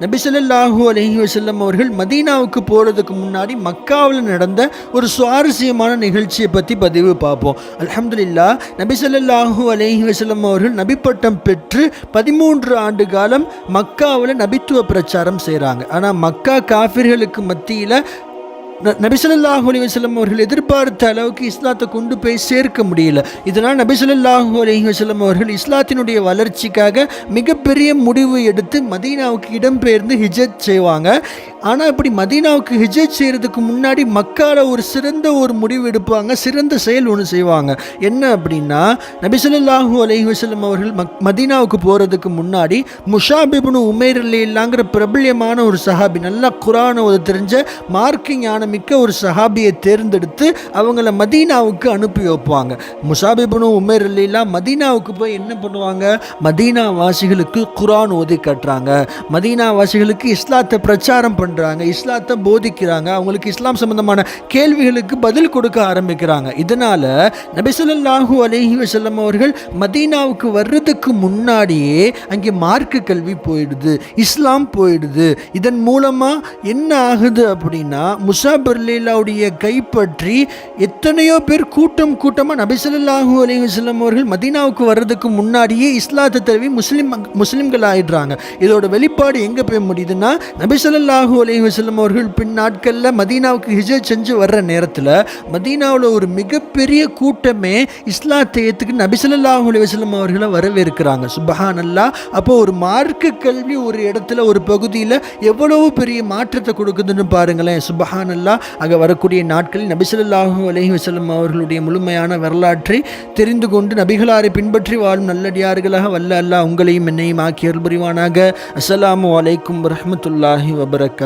நபிசல்லாஹூ அலஹி வசல்லம் அவர்கள் மதீனாவுக்கு போகிறதுக்கு முன்னாடி மக்காவில் நடந்த ஒரு சுவாரஸ்யமான நிகழ்ச்சியை பற்றி பதிவு பார்ப்போம். அலமதுல்லா நபிசல்லாஹூ அலஹி வசல்லம் அவர்கள் நபிப்பட்டம் பெற்று பதிமூன்று ஆண்டு காலம் மக்காவில் நபித்துவ பிரச்சாரம் செய்கிறாங்க ஆனால் மக்கா காஃபிர்களுக்கு மத்தியில் நபிசல்லாஹு அலி வசல்லம் அவர்கள் எதிர்பார்த்த அளவுக்கு இஸ்லாத்தை கொண்டு போய் சேர்க்க முடியல. இதனால் நபிசல்லாஹு அலி அவர்கள் இஸ்லாத்தினுடைய வளர்ச்சிக்காக மிகப்பெரிய முடிவு எடுத்து மதீனாவுக்கு இடம்பெயர்ந்து ஹிஜத் செய்வாங்க. ஆனால் இப்படி மதீனாவுக்கு ஹிஜத் செய்கிறதுக்கு முன்னாடி மக்கால ஒரு சிறந்த ஒரு முடிவு எடுப்பாங்க சிறந்த செயல் ஒன்று செய்வாங்க. என்ன அப்படின்னா நபிசல்லாஹூ அலஹி வசலம் அவர்கள் மக் மதீனாவுக்கு போகிறதுக்கு முன்னாடி முஷாபிபுனு உமேர் இல்லாங்கிற பிரபல்யமான ஒரு சஹாபி நல்லா குரான ஒரு தெரிஞ்ச மார்க்க ஞானமிக்க ஒரு சஹாபியை தேர்ந்தெடுத்து அவங்கள மதீனாவுக்கு அனுப்பி வைப்பாங்க. முஷாபிபுனு உமேர் அல்லிலாம் மதீனாவுக்கு போய் என்ன பண்ணுவாங்க? மதீனா வாசிகளுக்கு குரான் ஓதி கட்டுறாங்க. மதீனா வாசிகளுக்கு இஸ்லாத்தை பிரச்சாரம் பண்ணுறாங்க பண்ணுறாங்க இஸ்லாத்தை போதிக்கிறாங்க அவங்களுக்கு இஸ்லாம் சம்பந்தமான கேள்விகளுக்கு பதில் கொடுக்க ஆரம்பிக்கிறாங்க. இதனால் நபிசுல்லாஹூ அலஹி வசல்லம் அவர்கள் மதீனாவுக்கு வர்றதுக்கு முன்னாடியே அங்கே மார்க்க கல்வி போயிடுது இஸ்லாம் போயிடுது. இதன் மூலமாக என்ன ஆகுது அப்படின்னா முசாப் அர்லீலாவுடைய கைப்பற்றி எத்தனையோ பேர் கூட்டம் கூட்டமாக நபிசுல்லாஹூ அலி வசல்லம் அவர்கள் மதீனாவுக்கு வர்றதுக்கு முன்னாடியே இஸ்லாத்தை தழுவி முஸ்லீம் முஸ்லீம்கள் ஆயிடுறாங்க இதோட வெளிப்பாடு எங்கே போய் முடியுதுன்னா நபிசல்லாஹூ அலி வசலம் அவர்கள் பின் நாட்களில் மதீனாவுக்கு ஹிஜர் செஞ்சு வர்ற நேரத்தில் மதீனாவில் ஒரு மிகப்பெரிய கூட்டமே இஸ்லாத்தை ஏற்றுக்கு நபிசல்லாஹூ அலி வசலம் அவர்களை வரவேற்கிறாங்க. சுபஹான் அல்லா அப்போ ஒரு மார்க்க கல்வி ஒரு இடத்துல ஒரு பகுதியில் எவ்வளவு பெரிய மாற்றத்தை கொடுக்குதுன்னு பாருங்களேன். சுபஹான் அல்லா அங்கே வரக்கூடிய நாட்களில் நபிசல்லாஹூ அலஹி வசலம் அவர்களுடைய முழுமையான வரலாற்றை தெரிந்து கொண்டு நபிகளாரை பின்பற்றி வாழும் நல்லடியார்களாக வல்ல அல்லா உங்களையும் என்னையும் ஆக்கியர் புரிவானாக அஸ்ஸலாமு அலைக்கும் வபரக்கா